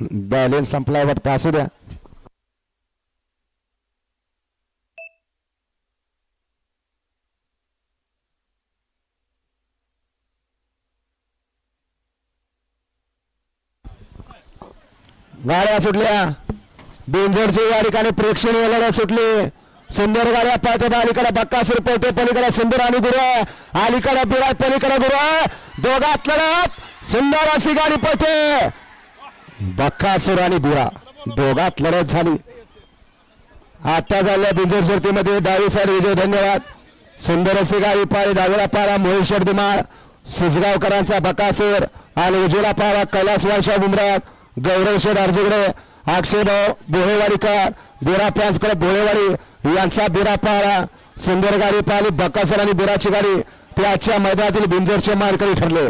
Balance संपलाय वाटतं असू द्या. गाड्या सुटल्या. बेंजरची या ठिकाणी प्रेक्षणीय लढा सुटली. सुंदर गाड्या पाहतात अलीकडे बक्कासूर पडते पलीकडे सुंदर आणि गुरु अलीकडे बिराय पलीकडे गुरु दोघात लढत. सुंदर अशी गाडी पळते. बक्कासूर आणि बुरा. दोघात लढत झाली. आता झाल्या बिंजर शर्तीमध्ये डावी साईड विजय धन्यवाद. सुंदर अशी गाडी पाळी डावीला पाळा मोहेश्वर शर्दीमाळ. सुजगावकरांचा बकासूर आणि उजवीला पाळा कैलास वायशा बुमरात गौरवशेठ अर्जुगडे अक्षयभाऊ बोहेवाडीकर बिरा पॅन्सकडे बोहेवाडी यांचा बिरा पाळा सुंदर गाडी पाहिली बकासूर आणि बिराची गाडी. ते आजच्या मैदानातील बिंजरचे मारकरी ठरले.